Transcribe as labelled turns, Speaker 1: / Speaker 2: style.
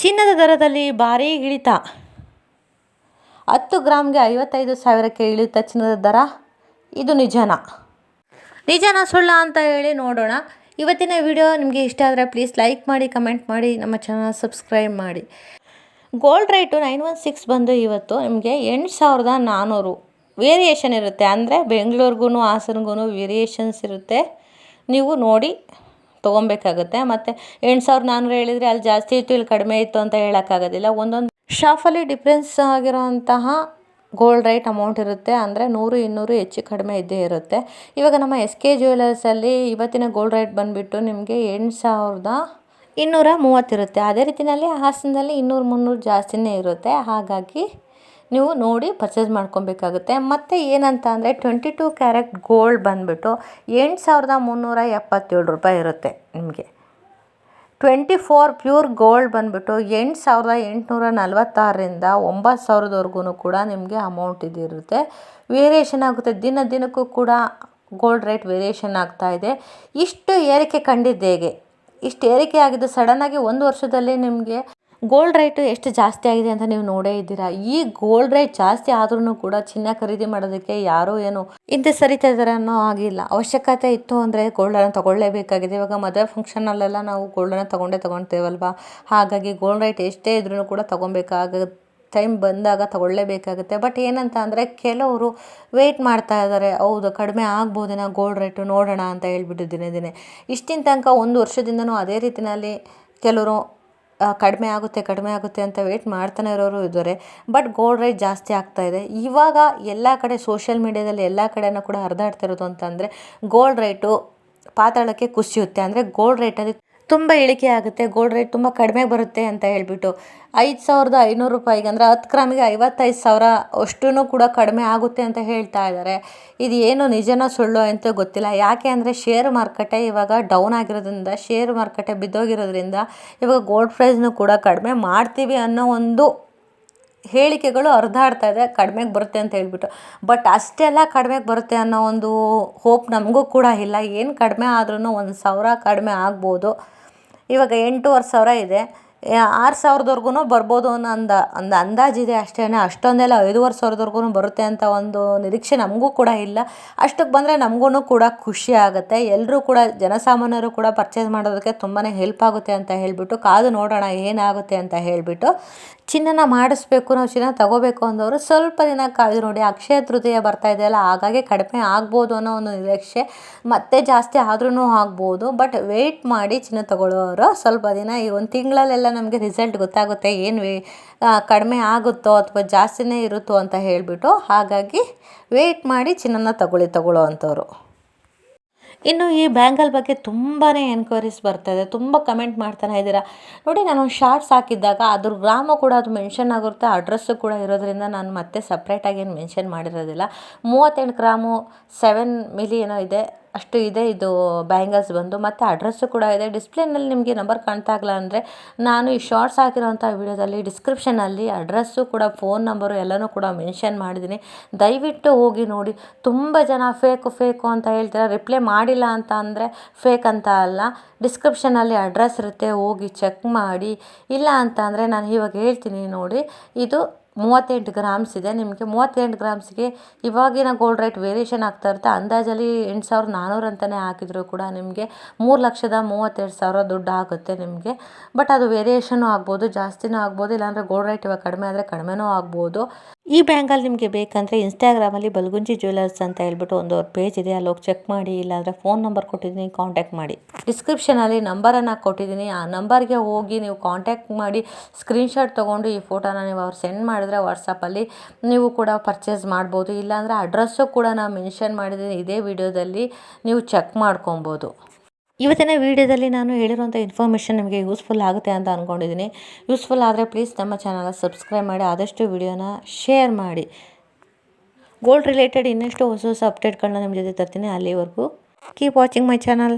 Speaker 1: ಚಿನ್ನದ ದರದಲ್ಲಿ ಭಾರೀ ಇಳಿತ ಹತ್ತು ಗ್ರಾಮ್ಗೆ ಐವತ್ತೈದು ಸಾವಿರಕ್ಕೆ ಇಳಿಯುತ್ತ ಚಿನ್ನದ ದರ. ಇದು ನಿಜನಾ. ನಿಜನ ಸುಳ್ಳ ಅಂತ ಹೇಳಿ ನೋಡೋಣ. ಇವತ್ತಿನ ವಿಡಿಯೋ ನಿಮಗೆ ಇಷ್ಟ ಆದರೆ ಪ್ಲೀಸ್ ಲೈಕ್ ಮಾಡಿ, ಕಮೆಂಟ್ ಮಾಡಿ, ನಮ್ಮ ಚಾನಲ್ ಸಬ್ಸ್ಕ್ರೈಬ್ ಮಾಡಿ. Gold rate nine one six ಬಂದು ಇವತ್ತು ನಿಮಗೆ ಎಂಟು ಸಾವಿರದ ನಾನ್ನೂರು ವೇರಿಯೇಷನ್ ಇರುತ್ತೆ. ಅಂದರೆ ಬೆಂಗಳೂರಿಗೂ ಹಾಸನ್ಗೂ ವೇರಿಯೇಷನ್ಸ್ ಇರುತ್ತೆ. ನೀವು ನೋಡಿ. ತೊಗೊಬೇಕಾಗುತ್ತೆ. ಮತ್ತು ಎಂಟು ಸಾವಿರ ನಾನ್ನೂರು ಹೇಳಿದರೆ ಅಲ್ಲಿ ಜಾಸ್ತಿ ಇತ್ತು, ಇಲ್ಲಿ ಕಡಿಮೆ ಇತ್ತು ಅಂತ ಹೇಳೋಕ್ಕಾಗೋದಿಲ್ಲ. ಒಂದೊಂದು ಶಾಫಲ್ಲಿ ಡಿಫ್ರೆನ್ಸ್ ಆಗಿರೋಂತಹ ಗೋಲ್ಡ್ ರೈಟ್ ಅಮೌಂಟ್ ಇರುತ್ತೆ. ಅಂದರೆ ನೂರು, ಇನ್ನೂರು ಹೆಚ್ಚು ಕಡಿಮೆ ಇದ್ದೇ ಇರುತ್ತೆ. ಇವಾಗ ನಮ್ಮ ಎಸ್ ಕೆ ಜ್ಯುವೆಲರ್ಸಲ್ಲಿ ಇವತ್ತಿನ ಗೋಲ್ಡ್ ರೈಟ್ ಬಂದುಬಿಟ್ಟು ನಿಮಗೆ ಎಂಟು ಸಾವಿರದ ಇನ್ನೂರ ಮೂವತ್ತಿರುತ್ತೆ ಅದೇ ರೀತಿಯಲ್ಲಿ ಹಾಸನದಲ್ಲಿ ಇನ್ನೂರು, ಮುನ್ನೂರು ಜಾಸ್ತಿನೇ ಇರುತ್ತೆ. ಹಾಗಾಗಿ ನೀವು ನೋಡಿ ಪರ್ಚೇಸ್ ಮಾಡ್ಕೊಬೇಕಾಗುತ್ತೆ. ಮತ್ತು ಏನಂತ ಅಂದರೆ ಟ್ವೆಂಟಿ ಟೂ ಕ್ಯಾರೆಟ್ ಗೋಲ್ಡ್ ಬಂದುಬಿಟ್ಟು ಎಂಟು ಸಾವಿರದ ಮುನ್ನೂರ ಎಪ್ಪತ್ತೇಳು ರೂಪಾಯಿ ಇರುತ್ತೆ ನಿಮಗೆ. ಟ್ವೆಂಟಿ ಫೋರ್ ಪ್ಯೂರ್ ಗೋಲ್ಡ್ ಬಂದುಬಿಟ್ಟು ಎಂಟು ಸಾವಿರದ ಎಂಟುನೂರ ನಲ್ವತ್ತಾರರಿಂದ ಒಂಬತ್ತು ಸಾವಿರದವರೆಗೂ ಕೂಡ ನಿಮಗೆ ಅಮೌಂಟ್ ಇದಿರುತ್ತೆ ವೇರಿಯೇಷನ್ ಆಗುತ್ತೆ. ದಿನ ದಿನಕ್ಕೂ ಕೂಡ ಗೋಲ್ಡ್ ರೇಟ್ ವೇರಿಯೇಷನ್ ಆಗ್ತಾ ಇದೆ. ಇಷ್ಟು ಏರಿಕೆ ಕಂಡಿದ್ದೇಗೆ ಇಷ್ಟು ಏರಿಕೆ ಆಗಿದ್ದು ಸಡನ್ನಾಗಿ ಒಂದು ವರ್ಷದಲ್ಲಿ ನಿಮಗೆ ಗೋಲ್ಡ್ ರೇಟು ಎಷ್ಟು ಜಾಸ್ತಿ ಆಗಿದೆ ಅಂತ ನೀವು ನೋಡೇ ಇದ್ದೀರಾ? ಈ ಗೋಲ್ಡ್ ರೇಟ್ ಜಾಸ್ತಿ ಆದ್ರೂ ಕೂಡ ಚಿನ್ನ ಖರೀದಿ ಮಾಡೋದಕ್ಕೆ ಯಾರೂ ಏನು ಹಿಂದೆ ಸರಿತಾ ಇದ್ದಾರೆ ಅನ್ನೋ ಆಗಿಲ್ಲ. ಅವಶ್ಯಕತೆ ಇತ್ತು ಅಂದರೆ ಗೋಲ್ಡನ್ನು ತಗೊಳ್ಳೇಬೇಕಾಗಿದೆ. ಇವಾಗ ಮದುವೆ ಫಂಕ್ಷನಲ್ಲೆಲ್ಲ ನಾವು ಗೋಲ್ಡನ್ನು ತಗೊಂಡೇ ತೊಗೊಳ್ತೇವಲ್ವಾ? ಹಾಗಾಗಿ ಗೋಲ್ಡ್ ರೇಟ್ ಎಷ್ಟೇ ಇದ್ರೂ ಕೂಡ ತೊಗೊಬೇಕಾಗ ಟೈಮ್ ಬಂದಾಗ ತಗೊಳ್ಳೇಬೇಕಾಗುತ್ತೆ. ಬಟ್ ಏನಂತ ಅಂದರೆ ಕೆಲವರು ವೆಯ್ಟ್ ಮಾಡ್ತಾ ಇದ್ದಾರೆ. ಹೌದು, ಕಡಿಮೆ ಆಗ್ಬೋದೇನೋ ಗೋಲ್ಡ್ ರೇಟು ನೋಡೋಣ ಅಂತ ಹೇಳ್ಬಿಟ್ಟು ದಿನೇ ದಿನೇ. ಇಷ್ಟಿನ ತನಕ ಒಂದು ವರ್ಷದಿಂದನೂ ಅದೇ ರೀತಿಯಲ್ಲಿ ಕೆಲವರು ಕಡಿಮೆ ಆಗುತ್ತೆ ಕಡಿಮೆ ಆಗುತ್ತೆ ಅಂತ ವೇಟ್ ಮಾಡ್ತಾನೆ ಇರೋರು ಇದ್ದಾರೆ. ಬಟ್ ಗೋಲ್ಡ್ ರೇಟ್ ಜಾಸ್ತಿ ಆಗ್ತಾ ಇದೆ. ಇವಾಗ ಎಲ್ಲ ಕಡೆ ಸೋಷಿಯಲ್ ಮೀಡ್ಯಾದಲ್ಲಿ ಎಲ್ಲ ಕಡೆನೂ ಕೂಡ ಹರಿದಾಡ್ತಿರೋದು ಅಂತಂದರೆ ಗೋಲ್ಡ್ ರೇಟು ಪಾತಾಳಕ್ಕೆ ಕುಸಿಯುತ್ತೆ. ಅಂದರೆ ಗೋಲ್ಡ್ ರೇಟಲ್ಲಿ ತುಂಬ ಇಳಿಕೆ ಆಗುತ್ತೆ ಗೋಲ್ಡ್ ರೇಟ್ ತುಂಬ ಕಡಿಮೆ ಬರುತ್ತೆ ಅಂತ ಹೇಳಿಬಿಟ್ಟು ಐದು ಸಾವಿರದ ಐನೂರು ರೂಪಾಯಿಗೆ ಅಂದರೆ ಹತ್ತು ಗ್ರಾಮಿಗೆ ಐವತ್ತೈದು ಸಾವಿರ ಅಷ್ಟೂ ಕೂಡ ಕಡಿಮೆ ಆಗುತ್ತೆ ಅಂತ ಹೇಳ್ತಾ ಇದ್ದಾರೆ. ಇದು ಏನು ನಿಜನೋ ಸುಳ್ಳು ಅಂತ ಗೊತ್ತಿಲ್ಲ. ಯಾಕೆ ಅಂದರೆ ಶೇರ್ ಮಾರುಕಟ್ಟೆ ಇವಾಗ ಡೌನ್ ಆಗಿರೋದ್ರಿಂದ ಶೇರ್ ಮಾರುಕಟ್ಟೆ ಬಿದ್ದೋಗಿರೋದ್ರಿಂದ ಇವಾಗ ಗೋಲ್ಡ್ ಪ್ರೈಸ್ನೂ ಕೂಡ ಕಡಿಮೆ ಮಾಡ್ತೀವಿ ಅನ್ನೋ ಒಂದು ಹೇಳಿಕೆಗಳು ಅರ್ಧಾಡ್ತಾ ಇದೆ, ಕಡಿಮೆಗೆ ಬರುತ್ತೆ ಅಂತ ಹೇಳಿಬಿಟ್ಟು. ಬಟ್ ಅಷ್ಟೆಲ್ಲ ಕಡಿಮೆಗೆ ಬರುತ್ತೆ ಅನ್ನೋ ಒಂದು ಹೋಪ್ ನಮಗೂ ಕೂಡ ಇಲ್ಲ. ಏನು ಕಡಿಮೆ ಆದ್ರೂ ಒಂದು ಸಾವಿರ ಕಡಿಮೆ ಆಗ್ಬೋದು. ಇವಾಗ ಎಂಟೂವರೆ ಸಾವಿರ ಇದೆ. ಆರು ಸಾವಿರದವರೆಗೂ ಬರ್ಬೋದು ಅನ್ನೋ ಅಂದ ಒಂದು ಅಂದಾಜಿದೆ ಅಷ್ಟೇ ಅಷ್ಟೊಂದೆಲ್ಲ ಐದೂವರೆ ಸಾವಿರದವರೆಗೂ ಬರುತ್ತೆ ಅಂತ ಒಂದು ನಿರೀಕ್ಷೆ ನಮಗೂ ಕೂಡ ಇಲ್ಲ. ಅಷ್ಟಕ್ಕೆ ಬಂದರೆ ನಮಗೂ ಕೂಡ ಖುಷಿ ಆಗುತ್ತೆ. ಎಲ್ಲರೂ ಕೂಡ, ಜನಸಾಮಾನ್ಯರು ಕೂಡ ಪರ್ಚೇಸ್ ಮಾಡೋದಕ್ಕೆ ತುಂಬಾ ಹೆಲ್ಪ್ ಆಗುತ್ತೆ ಅಂತ ಹೇಳಿಬಿಟ್ಟು, ಕಾದು ನೋಡೋಣ ಏನಾಗುತ್ತೆ ಅಂತ ಹೇಳಿಬಿಟ್ಟು, ಚಿನ್ನನ ಮಾಡಿಸ್ಬೇಕು, ನಾವು ಚಿನ್ನ ತಗೋಬೇಕು ಅಂದವರು ಸ್ವಲ್ಪ ದಿನ ಕಾಯ್ದು ನೋಡಿ. ಅಕ್ಷಯ ತೃತೀಯ ಬರ್ತಾ ಇದೆಯಲ್ಲ ಹಾಗಾಗಿ ಕಡಿಮೆ ಆಗ್ಬೋದು ಅನ್ನೋ ಒಂದು ನಿರೀಕ್ಷೆ ಮತ್ತೆ ಜಾಸ್ತಿ ಆದ್ರೂ ಆಗ್ಬೋದು. ಬಟ್ ವೆಯ್ಟ್ ಮಾಡಿ ಚಿನ್ನ ತಗೊಳ್ಳೋರು ಸ್ವಲ್ಪ ದಿನ, ಈ ಒಂದು ತಿಂಗಳಲ್ಲೆಲ್ಲ ನಮಗೆ ರಿಸಲ್ಟ್ ಗೊತ್ತಾಗುತ್ತೆ, ಏನು ಕಡಿಮೆ ಆಗುತ್ತೋ ಅಥವಾ ಜಾಸ್ತಿನೇ ಇರುತ್ತೋ ಅಂತ ಹೇಳಿಬಿಟ್ಟು ಹಾಗಾಗಿ ವೆಯ್ಟ್ ಮಾಡಿ ಚಿನ್ನನ ತಗೊಳ್ಳಿ ತಗೊಳ್ಳೋ ಅಂಥವ್ರು. ಇನ್ನು ಈ ಬ್ಯಾಂಗಲ್ ಬಗ್ಗೆ ತುಂಬಾ ಎನ್ಕ್ವೈರೀಸ್ ಇದೆ, ತುಂಬ ಕಮೆಂಟ್ ಮಾಡ್ತಾನೆ ಇದ್ದೀರಾ. ನೋಡಿ, ನಾನು ಶಾರ್ಟ್ಸ್ ಹಾಕಿದ್ದಾಗ ಅದ್ರ ಗ್ರಾಮ ಕೂಡ ಅದು ಮೆನ್ಷನ್ ಆಗಿರುತ್ತೆ ಅಡ್ರೆಸ್ಸು ಕೂಡ ಇರೋದ್ರಿಂದ ನಾನು ಮತ್ತೆ ಸಪ್ರೇಟಾಗಿ ಏನು ಮೆನ್ಷನ್ ಮಾಡಿರೋದಿಲ್ಲ. ಮೂವತ್ತೆಂಟು ಗ್ರಾಮು ಸೆವೆನ್ ಮಿಲಿ ಏನೋ ಇದೆ. ಅಷ್ಟು ಇದೆ, ಇದು ಬ್ಯಾಂಗಲ್ಸ್ ಬಂದು, ಮತ್ತು ಅಡ್ರೆಸ್ಸು ಕೂಡ ಇದೆ. ಡಿಸ್ಪ್ಲೇನಲ್ಲಿ ನಿಮಗೆ ನಂಬರ್ ಕಾಣ್ತಾ ಇಲ್ಲ ಅಂದರೆ ನಾನು ಈ ಶಾರ್ಟ್ಸ್ ಹಾಕಿರೋಂಥ ವಿಡಿಯೋದಲ್ಲಿ ಡಿಸ್ಕ್ರಿಪ್ಷನಲ್ಲಿ ಅಡ್ರೆಸ್ಸು ಕೂಡ ಫೋನ್ ನಂಬರು ಎಲ್ಲನೂ ಕೂಡ ಮೆನ್ಷನ್ ಮಾಡಿದ್ದೀನಿ. ದಯವಿಟ್ಟು ಹೋಗಿ ನೋಡಿ. ತುಂಬ ಜನ ಫೇಕು ಫೇಕು ಅಂತ ಹೇಳ್ತಾರೆ? ರಿಪ್ಲೈ ಮಾಡಿಲ್ಲ ಅಂತ ಅಂದರೆ ಫೇಕ್ ಅಂತ ಅಲ್ಲ. ಡಿಸ್ಕ್ರಿಪ್ಷನಲ್ಲಿ ಅಡ್ರೆಸ್ ಇರುತ್ತೆ, ಹೋಗಿ ಚೆಕ್ ಮಾಡಿ. ಇಲ್ಲ ಅಂತ ಅಂದರೆ ನಾನು ಇವಾಗ ಹೇಳ್ತೀನಿ ನೋಡಿ. ಇದು ಮೂವತ್ತೆಂಟು ಗ್ರಾಮ್ಸ್ ಇದೆ. ನಿಮಗೆ ಮೂವತ್ತೆಂಟು ಗ್ರಾಮ್ಸ್ಗೆ ಇವಾಗಿನ ಗೋಲ್ಡ್ ರೇಟ್ ವೇರಿಯೇಷನ್ ಆಗ್ತಾ ಇರುತ್ತೆ. ಅಂದಾಜಲ್ಲಿ ಎಂಟು ಸಾವಿರದ ನಾನ್ನೂರು ಅಂತಲೇ ಹಾಕಿದ್ರು ಕೂಡ ನಿಮಗೆ ಮೂರು ಲಕ್ಷದ ಮೂವತ್ತೆರಡು ಸಾವಿರ ದುಡ್ಡು ಆಗುತ್ತೆ ನಿಮಗೆ. ಬಟ್ ಅದು ವೇರಿಯೇಷನು ಆಗ್ಬೋದು, ಜಾಸ್ತಿನೂ ಆಗ್ಬೋದು, ಇಲ್ಲಾಂದರೆ ಗೋಲ್ಡ್ ರೇಟ್ ಇವಾಗ ಕಡಿಮೆ ಆದರೆ ಕಡಿಮೆನೂ ಆಗ್ಬೋದು. ಈ ಬ್ಯಾಂಗಲ್ ನಿಮಗೆ ಬೇಕಂದರೆ ಇನ್ಸ್ಟಾಗ್ರಾಮಲ್ಲಿ ಬಲ್ಗುಂಜಿ ಜ್ಯುವೆಲರ್ಸ್ ಅಂತ ಹೇಳ್ಬಿಟ್ಟು ಒಂದು ಪೇಜ್ ಇದೆ, ಅಲ್ಲಿ ಹೋಗಿ ಚೆಕ್ ಮಾಡಿ, ಇಲ್ಲಾಂದರೆ ಫೋನ್ ನಂಬರ್ ಕೊಟ್ಟಿದ್ದೀನಿ ಕಾಂಟ್ಯಾಕ್ಟ್ ಮಾಡಿ. ಡಿಸ್ಕ್ರಿಪ್ಷನಲ್ಲಿ ನಂಬರನ್ನು ಕೊಟ್ಟಿದ್ದೀನಿ, ಆ ನಂಬರ್ಗೆ ಹೋಗಿ ನೀವು ಕಾಂಟ್ಯಾಕ್ಟ್ ಮಾಡಿ ಸ್ಕ್ರೀನ್ಶಾಟ್ ತೊಗೊಂಡು ಈ ಫೋಟೋನ ನೀವು ಅವ್ರು ಸೆಂಡ್ ಮಾಡಿದ್ರೆ ವಾಟ್ಸಪ್ಪಲ್ಲಿ ನೀವು ಕೂಡ ಪರ್ಚೇಸ್ ಮಾಡ್ಬೋದು. ಇಲ್ಲಾಂದರೆ ಅಡ್ರೆಸ್ಸು ಕೂಡ ನಾನು ಮೆನ್ಷನ್ ಮಾಡಿದ್ದೀನಿ, ಇದೇ ವಿಡಿಯೋದಲ್ಲಿ ನೀವು ಚೆಕ್ ಮಾಡ್ಕೊಬೋದು. ಇವತ್ತಿನ ವೀಡಿಯೋದಲ್ಲಿ ನಾನು ಹೇಳಿರುವಂಥ ಇನ್ಫಾರ್ಮೇಷನ್ ನಿಮಗೆ ಯೂಸ್ಫುಲ್ ಆಗುತ್ತೆ ಅಂತ ಅಂದ್ಕೊಂಡಿದ್ದೀನಿ ಯೂಸ್ಫುಲ್ ಆದರೆ ಪ್ಲೀಸ್ ನಮ್ಮ ಚಾನಲ್ ಸಬ್ಸ್ಕ್ರೈಬ್ ಮಾಡಿ, ಆದಷ್ಟು ವಿಡಿಯೋನ ಶೇರ್ ಮಾಡಿ. ಗೋಲ್ಡ್ ರಿಲೇಟೆಡ್ ಇನ್ನಷ್ಟು ಹೊಸ ಹೊಸ ಅಪ್ಡೇಟ್ಗಳನ್ನ ನಿಮ್ಮ ಜೊತೆ ತರ್ತೀನಿ ಅಲ್ಲಿವರೆಗೂ. Keep watching my channel